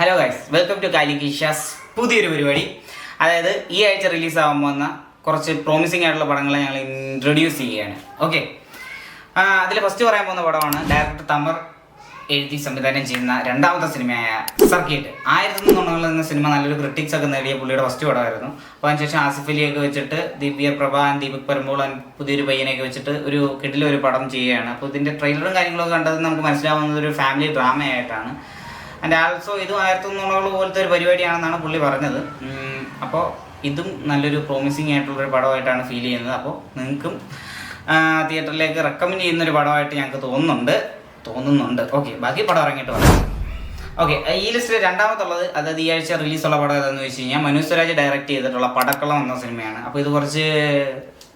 Hello guys welcome to കാലിക്കിഷാസ് പുതിയൊരു പരിപാടി. അതായത് ഈ ആഴ്ച റിലീസ് ആവാൻ പോകുന്ന കുറച്ച് പ്രോമിസിംഗ് ആയിട്ടുള്ള പടങ്ങളെ ഞങ്ങൾ ഇൻട്രൊഡ്യൂസ് ചെയ്യുകയാണ്. ഓക്കെ അതിൽ ഫസ്റ്റ് പറയാൻ പോകുന്ന പടമാണ് ഡയറക്ടർ തമർ എഴുതി സംവിധാനം ചെയ്യുന്ന രണ്ടാമത്തെ സിനിമയായ സർക്കിട്ട് ആയിരത്തി നുണകൾ എന്ന സിനിമ നല്ലൊരു ക്രിട്ടിക്സ് ഒക്കെ നേടിയ പുള്ളിയുടെ ഫസ്റ്റ് പടമായിരുന്നു. അപ്പോൾ അതിനുശേഷം ആസിഫ് അലിയൊക്കെ വെച്ചിട്ട് ദിവ്യ പ്രഭ ദീപക് പരമ്പോൾ പുതിയൊരു പയ്യനെയൊക്കെ വെച്ചിട്ട് ഒരു കിടിലൊരു ഒരു പടം ചെയ്യുകയാണ്. അപ്പോൾ ഇതിന്റെ ട്രെയിലറും കാര്യങ്ങളൊക്കെ കണ്ടത് നമുക്ക് മനസ്സിലാവുന്നത് ഒരു ഫാമിലി ഡ്രാമയായിട്ടാണ് ആൻഡ് ആൾസോ ഇതും ആയിരത്തി തൊണ്ണൂറുകൾ പോലത്തെ ഒരു പരിപാടിയാണെന്നാണ് പുള്ളി പറഞ്ഞത്. അപ്പോൾ ഇതും നല്ലൊരു പ്രോമിസിങ് ആയിട്ടുള്ളൊരു പടമായിട്ടാണ് ഫീൽ ചെയ്യുന്നത്. അപ്പോൾ നിങ്ങൾക്കും തിയേറ്ററിലേക്ക് റെക്കമെൻഡ് ചെയ്യുന്ന ഒരു പടമായിട്ട് ഞങ്ങൾക്ക് തോന്നുന്നുണ്ട്. തോന്നുന്നുണ്ട്. ഓക്കെ ബാക്കി പടം ഇറങ്ങിയിട്ട് പറയാം ഓക്കെ ഈ ലിസ്റ്റിൽ രണ്ടാമത്തുള്ളത് അതായത് ഈ ആഴ്ച റിലീസുള്ള പടം ഏതാണെന്ന് വെച്ച് കഴിഞ്ഞാൽ മനു സ്വരാജ് ഡയറക്റ്റ് ചെയ്തിട്ടുള്ള പടക്കളം എന്ന സിനിമയാണ്. അപ്പോൾ ഇത് കുറച്ച്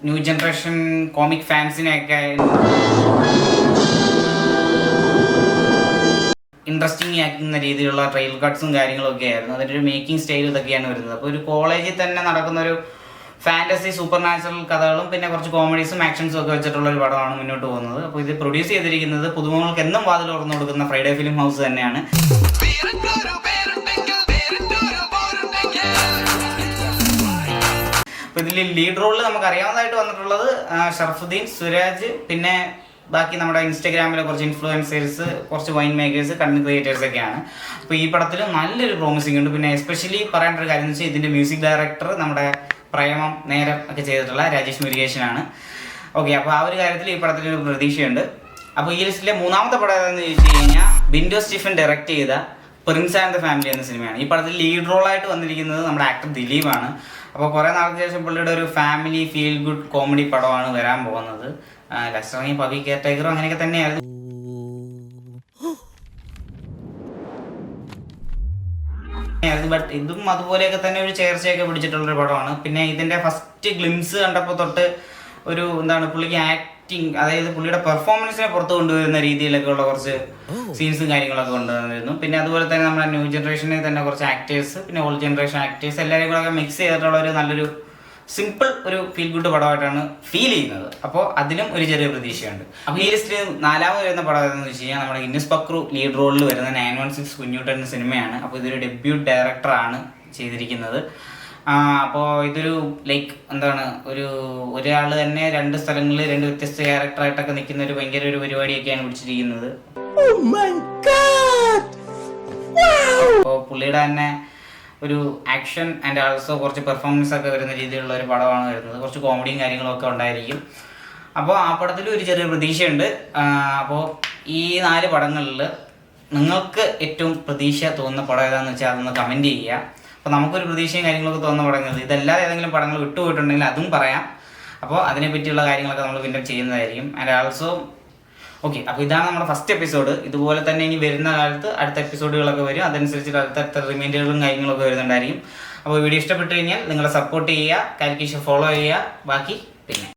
ന്യൂ ജനറേഷൻ കോമിക് ഫാൻസിനെയൊക്കെ ഇൻട്രസ്റ്റിംഗ് ആക്കുന്ന രീതിയിലുള്ള ട്രെയിൽ കട്ട്സും കാര്യങ്ങളൊക്കെ ആയിരുന്നു. അതിന്റെ ഒരു മേക്കിംഗ് സ്റ്റൈൽ ഇതൊക്കെയാണ് വരുന്നത്. അപ്പോൾ ഒരു കോളേജിൽ തന്നെ നടക്കുന്ന ഒരു ഫാന്റസി സൂപ്പർ നാച്ചുറൽ കഥകളും പിന്നെ കുറച്ച് കോമഡീസും ആക്ഷൻസും ഒക്കെ വെച്ചിട്ടുള്ള ഒരു പടമാണ് മുന്നോട്ട് പോകുന്നത്. അപ്പോൾ ഇത് പ്രൊഡ്യൂസ് ചെയ്തിരിക്കുന്നത് പുതുമുഖങ്ങൾക്ക് എന്നും വാതിൽ തുറന്നു കൊടുക്കുന്ന ഫ്രൈഡേ ഫിലിം ഹൗസ് തന്നെയാണ്. അപ്പോൾ ഇതിൽ ലീഡ് റോളിൽ നമുക്ക് അറിയാവുന്നതായിട്ട് വന്നിട്ടുള്ളത് ഷർഫുദ്ദീൻ സുരാജ് പിന്നെ ബാക്കി നമ്മുടെ ഇൻസ്റ്റാഗ്രാമിലെ കുറച്ച് ഇൻഫ്ലുവൻസേഴ്സ് കുറച്ച് വൈൻ മേക്കേഴ്സ് കണ്ടന്റ് ക്രിയേറ്റേഴ്സ് ഒക്കെയാണ്. അപ്പോൾ ഈ പടത്തിൽ നല്ലൊരു പ്രോമിസിംഗ് ഉണ്ട്. പിന്നെ എസ്പെഷ്യലി പറയേണ്ട ഒരു കാര്യം എന്ന് വെച്ചാൽ ഇതിന്റെ മ്യൂസിക് ഡയറക്ടർ നമ്മുടെ പ്രേമം നേരം ഒക്കെ ചെയ്തിട്ടുള്ള രാജേഷ് മുരുകേശനാണ്. ഓക്കെ അപ്പോൾ ആ ഒരു കാര്യത്തിൽ ഈ പടത്തിൽ ഒരു പ്രതീക്ഷയുണ്ട്. അപ്പോൾ ഈ ലിസ്റ്റിലെ മൂന്നാമത്തെ പടം ഏതാണെന്ന് ചോദിച്ചു കഴിഞ്ഞാൽ ബിൻഡോ സ്റ്റീഫൻ ഡയറക്റ്റ് ചെയ്ത പ്രിൻസ് ആൻഡ് ദ ഫാമിലി എന്ന സിനിമയാണ്. ഈ പടത്തിൽ ലീഡ് റോളായിട്ട് വന്നിരിക്കുന്നത് നമ്മുടെ ആക്ടർ ദിലീപാണ്. അപ്പോൾ കുറേ നാൾക്ക് ശേഷം പുള്ളിയുടെ ഒരു ഫാമിലി ഫീൽ ഗുഡ് കോമഡി പടമാണ് വരാൻ പോകുന്നത്. ലക്ഷ്മി പവി കെയർ ടൈഗറും അങ്ങനെയൊക്കെ തന്നെയായിരുന്നു. ബട്ട് ഇതും അതുപോലെയൊക്കെ തന്നെ ഒരു ചേർച്ചയൊക്കെ പിടിച്ചിട്ടുള്ളൊരു പടമാണ്. പിന്നെ ഇതിന്റെ ഫസ്റ്റ് ഗ്ലിംസ് കണ്ടപ്പോൾ തൊട്ട് ഒരു എന്താണ് പുള്ളിക്ക് ആക്ടിങ് അതായത് പുള്ളിയുടെ പെർഫോമൻസിനെ പുറത്ത് കൊണ്ടുവരുന്ന രീതിയിലൊക്കെ ഉള്ള കുറച്ച് സീൻസും കാര്യങ്ങളൊക്കെ കൊണ്ടുവന്നിരുന്നു. പിന്നെ അതുപോലെ തന്നെ നമ്മുടെ ന്യൂ ജനറേഷനെ തന്നെ കുറച്ച് ആക്ടേഴ്സ് പിന്നെ ഓൾഡ് ജനറേഷൻ ആക്ടേഴ്സ് എല്ലാവരെയും കൂടെ മിക്സ് ചെയ്തിട്ടുള്ള ഒരു നല്ലൊരു സിമ്പിൾ ഒരു ഫീൽ ഗുഡ് പടമായിട്ടാണ് ഫീൽ ചെയ്യുന്നത്. അപ്പോൾ അതിനും ഒരു ചെറിയ പ്രതീക്ഷയുണ്ട്. അപ്പോൾ ഈ ലിസ്റ്റിൽ നാലാമത് വരുന്ന പടം എന്ന് വെച്ച് കഴിഞ്ഞാൽ നമ്മുടെ ഇന്നസ് പക്രു ലീഡ് റോളിൽ വരുന്ന നയൻ വൺ സിക്സ് കുഞ്ഞൂട്ടൻ സിനിമയാണ്. അപ്പോൾ ഇതൊരു ഡെബ്യൂട്ട് ഡയറക്ടറാണ് ചെയ്തിരിക്കുന്നത്. അപ്പോൾ ഇതൊരു ലൈക്ക് എന്താണ് ഒരു ഒരാൾ തന്നെ രണ്ട് സ്ഥലങ്ങളിൽ രണ്ട് വ്യത്യസ്ത ക്യാരക്ടറായിട്ടൊക്കെ നിൽക്കുന്ന ഒരു ഭയങ്കര ഒരു പരിപാടിയൊക്കെയാണ് പിടിച്ചിരിക്കുന്നത്. അപ്പോൾ പുള്ളിയുടെ തന്നെ ഒരു ആക്ഷൻ ആൻഡ് ആൾസോ കുറച്ച് പെർഫോമൻസ് ഒക്കെ വരുന്ന രീതിയിലുള്ള ഒരു പടമാണ് വരുന്നത്. കുറച്ച് കോമഡിയും കാര്യങ്ങളൊക്കെ ഉണ്ടായിരിക്കും. അപ്പോൾ ആ പടത്തിൽ ഒരു ചെറിയ പ്രതീക്ഷയുണ്ട്. അപ്പോൾ ഈ നാല് പടങ്ങളിൽ നിങ്ങൾക്ക് ഏറ്റവും പ്രതീക്ഷ തോന്നുന്ന പടം ഏതാണെന്ന് വെച്ചാൽ അതൊന്ന് കമന്റ് ചെയ്യുക അപ്പോൾ നമുക്കൊരു പ്രതീക്ഷയും കാര്യങ്ങളൊക്കെ തോന്നുന്ന പടങ്ങൾ ഇതല്ലാതെ ഏതെങ്കിലും പടങ്ങൾ വിട്ടുപോയിട്ടുണ്ടെങ്കിൽ അതും പറയാം. അപ്പോൾ അതിനെപ്പറ്റിയുള്ള കാര്യങ്ങളൊക്കെ നമ്മൾ പിന്നെ ചെയ്യുന്നതായിരിക്കും. ആൻഡ് ആൾസോ ഓക്കെ അപ്പോൾ ഇതാണ് നമ്മുടെ ഫസ്റ്റ് എപ്പിസോഡ് ഇതുപോലെ തന്നെ ഇനി വരുന്ന കാലത്ത് അടുത്ത എപ്പിസോഡുകളൊക്കെ വരും. അതനുസരിച്ചിട്ട് അടുത്ത റിമൈൻഡറുകളും കാര്യങ്ങളൊക്കെ വരുന്നുണ്ടായിരിക്കും. അപ്പോൾ വീഡിയോ ഇഷ്ടപ്പെട്ട് കഴിഞ്ഞാൽ നിങ്ങളെ സപ്പോർട്ട് ചെയ്യുക കാലിക്കേഷൻ ഫോളോ ചെയ്യുക. ബാക്കി പിന്നെ.